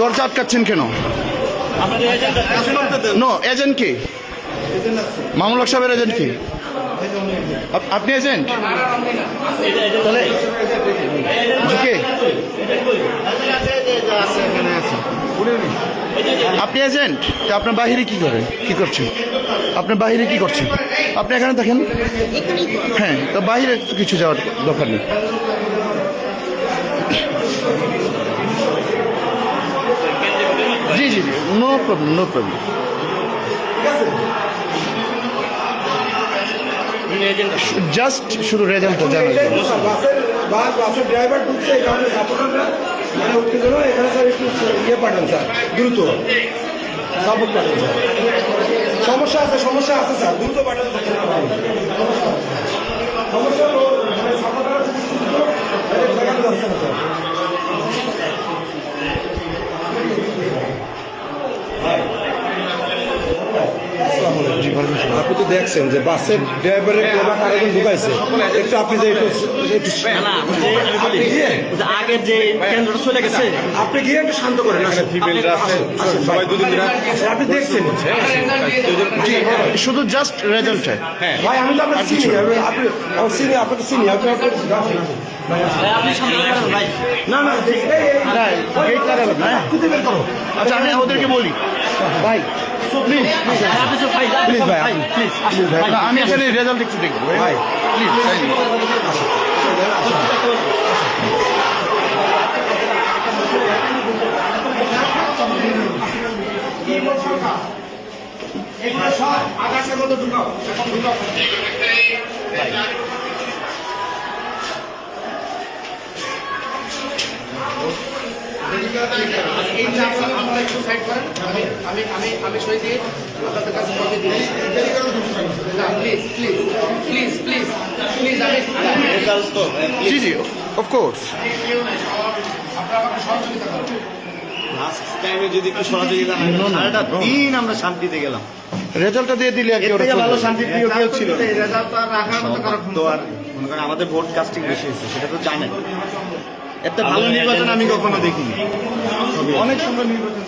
দরজা আটকাচ্ছেন কেন? No agent কি? মামুল সাহেবের এজেন্ট কি? আপ- আপনি এজেন্ট তাহলে কে? আপনি এজেন্ট তা আপনার বাহিরে কি করেন কি করছেন? আপনার বাহিরে কি করছেন? আপনি এখানে দেখেন হ্যাঁ তো বাহিরে কিছু যাওয়ার দরকার নেই। জি জি জি no problem no problem just শুধু রেজাল্টটা। বাসের বাস বাসের ড্রাইভার এখানে স্যার একটু ইয়ে পাঠান স্যার দ্রুত স্যার সমস্যা আছে সমস্যা আছে স্যার দ্রুত পাঠান সমস্যা হলো মানে সাপোর্টাররা খুব দ্রুত দেখাতে যাচ্ছে না স্যার আপনি তো দেখছেন যে বাসের ড্রাইভারের এলাকা আরেকজন ঢুকাইছে। একটু আপনি যে একটু একটু আপনি গিয়ে আগের যে কেন্দ্রটা চলে গেছে। আপনি গিয়ে একটু শান্ত করেন ফিমেলরা আছে সবাই দুদিন আপনি দেখছেন। শুধু জাস্ট রেজাল্ট চাই ভাই আমি তো আপনার চিনি আপনি চিনি আপনাকে চিনি আপনি না না আচ্ছা আমি ওদেরকে বলি। ভাই প্লিজ ভাই প্লিজ ভাই ভাই প্লিজ না, আমি এখানে রেজাল্ট দেখছি দেখব ভাই প্লিজ এই আপনারা একটু সাইড করেন। আমি আমি আমি আমি সই দিয়ে আপনাদের কাছে কপি দিই না please please please please please আমি জি জি অফকোর্স আপনারা আমাকে সহযোগিতা করুন। লাস্ট টাইমে যদি একটু সহযোগিতা না সারাটা দিন আমরা শান্তিতে গেলাম। রেজাল্টটা দিয়ে দিলে আর কি ভালো শান্তি প্রিয় কেউ ছিল তো আর মনে করেন আমাদের ভোট কাস্টিং বেশি হয়েছে সেটা তো জানেন। এত ভালো নির্বাচন আমি কখনো দেখিনি। অনেক সুন্দর নির্বাচন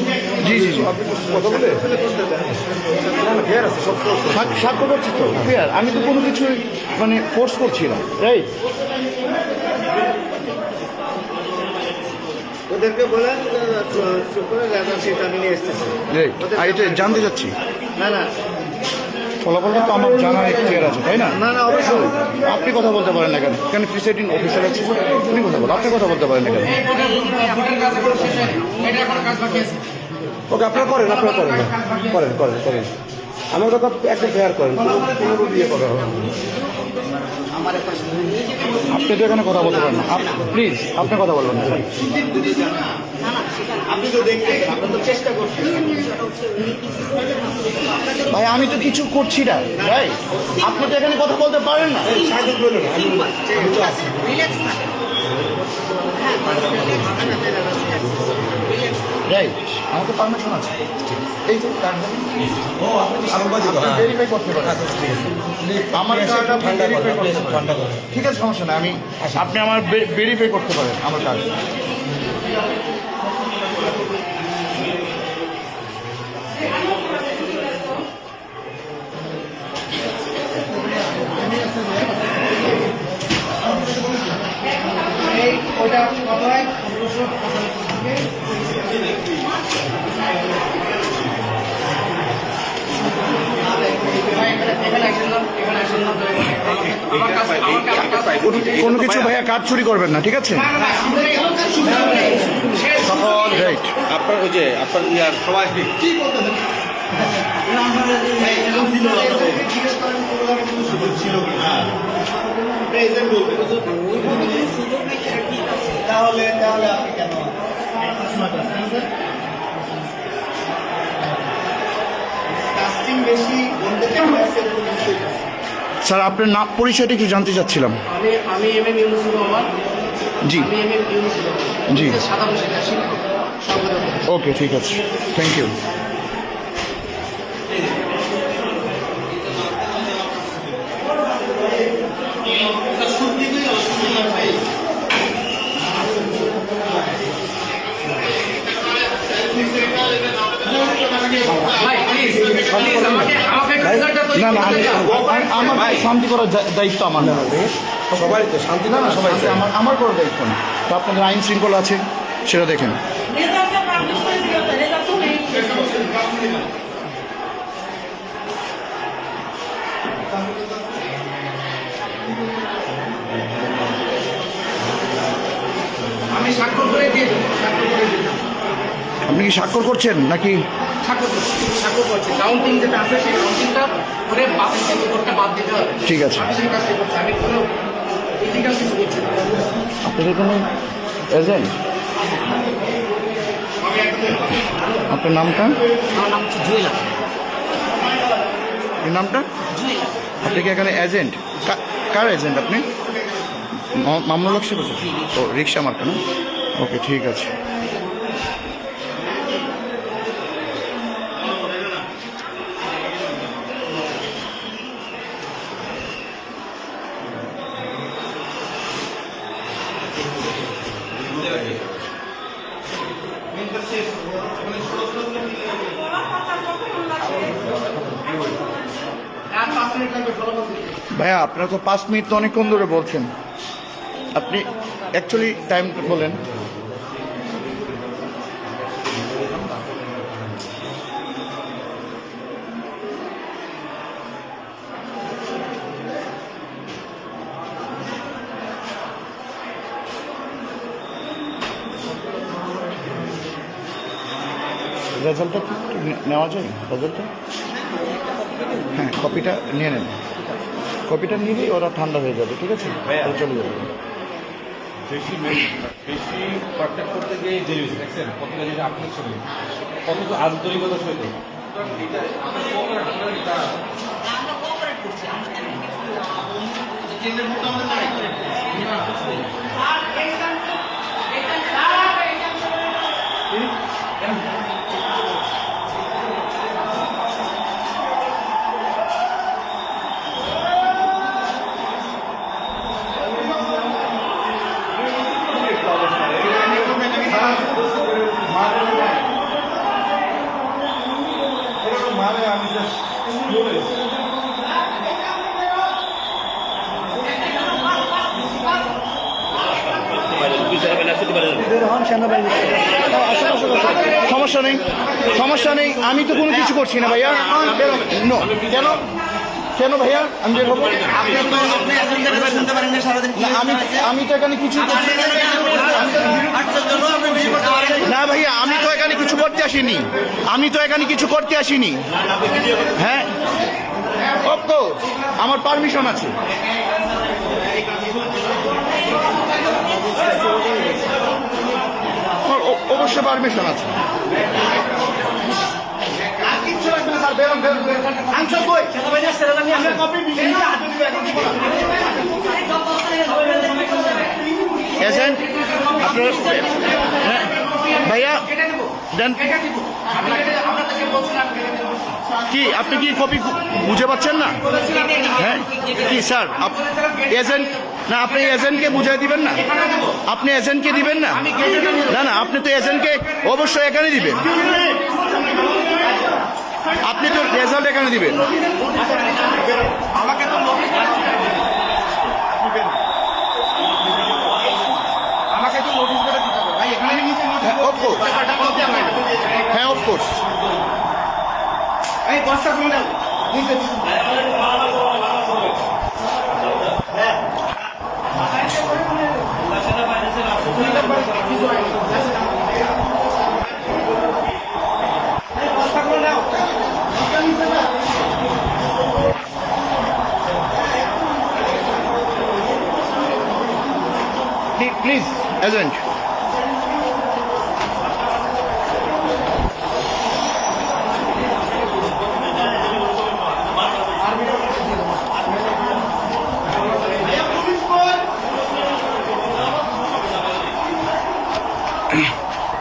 জি জি জি সাক্ষ্য করছি তো ক্লিয়ার আমি তো কোনো কিছু মানে ফোর্স করছি না। রাইট ওদেরকে বলেন আমি নিয়ে আর এটা জানতে যাচ্ছি। না না। ফলাফলটা তো আমার জানার ক্লিয়ার আছে তাই না? না না অবশ্যই। আপনি কথা বলতে পারেন না কেন? কেন প্রিসাইডিং অফিসার আছে? আপনি কথা বলেন আপনি কথা বলতে পারেন না কেন? ওকে আপনারা করেন আপনারা করেন। করেন করেন করেন। আমার কথা একটা ফেয়ার করেন। কোনো- কোনো বিয়ে করা আপনি তো এখানে কথা বলতে পারেন না। প্লিজ আপনি কথা বলবেন না। আপনি তো দেখতে আমরা তো চেষ্টা করছি ভাই আমি তো কিছু করছি না। ভাই আপনি তো এখানে কথা বলতে পারেন না। আমি তো আছি রাইট আমার তো পারমিশন আছে। এই যে কার্ড আলমবাজি ভেরিফাই করতে পারেন। আমার কার্ড আপনি ভেরিফাই করতে পারেন। ঠিক আছে সমস্যা নাই আমি আপনি আমার ভেরিফাই করতে পারেন আমার কার্ড ওইটা কত হয়? কোনো কিছু ভাইয়া। কার্ড চুরি করবেন না ঠিক আছে? আপনার ওই যে আপনার ইয়ার সবাই তাহলে তাহলে আপনি কেন কাস্টিং বেশি বলতে স্যার আপনার নাম পরিচয়টা একটু জানতে চাচ্ছিলাম। আমি আমি এম এম ইউনুসুর রহমান। জি। আমি এম এম ইউনুসুর রহমান। জি। শিক্ষক। ওকে ঠিক আছে। থ্যাংক ইউ না। আমার শান্তি করার দায়িত্ব আমার। না সবাই তো শান্তি না না সবাই আমার আমার করার দায়িত্ব না। তো আপনাদের আইন শৃঙ্খলা আছে সেটা দেখেন। আপনি কি স্বাক্ষর করছেন নাকি? স্বাক্ষর করছি। কাউন্টিং যেটা আছে সেই কাউন্টিংটা করে রিপোর্টটা বাদ দিতে হবে। ঠিক আছে। আমি সেই কাজটা করছি? আমি কোনো ইলিগাল কিছু করছি না। আপনাদের কোনো এজেন্ট আপনার নামটা? আমার নাম হচ্ছে জুয়েলা এই নামটা? আপনি কি এখানে এজেন্ট কার এজেন্ট আপনি? মামলা লক্ষ্য করছেন ও রিক্সা মার্কা না? ওকে ঠিক আছে। ভাইয়া, আপনারা তো পাঁচ মিনিট তো অনেকক্ষণ ধরে বলছেন। আপনি অ্যাকচুয়ালি টাইম বলেন। রেজাল্টটা নেওয়া যায়? রেজাল্টটা কপিটা নিয়ে নেন কপিটা নিলেই ওরা ঠান্ডা হয়ে যাবে ঠিক আছে? চলে যাবে। বেশি করতে গিয়ে দেখছেন? কতটা আপনার ছবি? কত তো আন্তরিকতার সহিত। সমস্যা নেই সমস্যা নেই আমি তো কোনো কিছু করছি না ভাইয়া। নো কেন? কেন ভাইয়া? আমি বের হব আমি আমি তো এখানে কিছু। না। ভাইয়া আমি তো এখানে কিছু করতে আসিনি। আমি তো এখানে কিছু করতে আসিনি। হ্যাঁ? অফকোর্স আমার পারমিশন আছে। আমার অবশ্যই পারমিশন আছে। হ্যাঁ, ভাইয়া দেন। কি আপনি কি কপি বুঝে পাচ্ছেন না? হ্যাঁ কি স্যার এজেন্ট না, আপনি এজেন্টকে বুঝাই দিবেন না। আপনি এজেন্টকে দিবেন না? না না, আপনি তো এজেন্টকে অবশ্যই এখানে দিবেন। আপনি তো রেজাল্ট এখানে দিবেন। হ্যাঁ অফকোর্স এই বস্তা ফোন এজেন্ট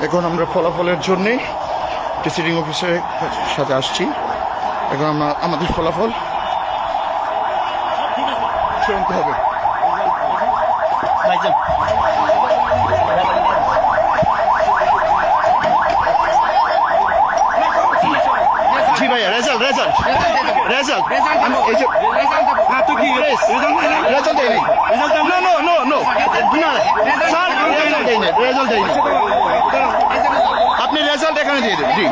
এখন আমরা ফলাফলের জন্যে প্রেসিডিং অফিসারের সাথে আসছি। এখন আমরা আমাদের ফলাফল চূড়ান্ত হবে। জি ভাইয়া রেজাল্ট রেজাল্ট রেজাল্ট এই যে হ্যাঁ তো কি রেজাল্ট দেয়নি? No no. নো নো না স্যার রেজাল্ট দেয়নি। আপনি রেজাল্ট এখানে দিয়ে দেবেন জি।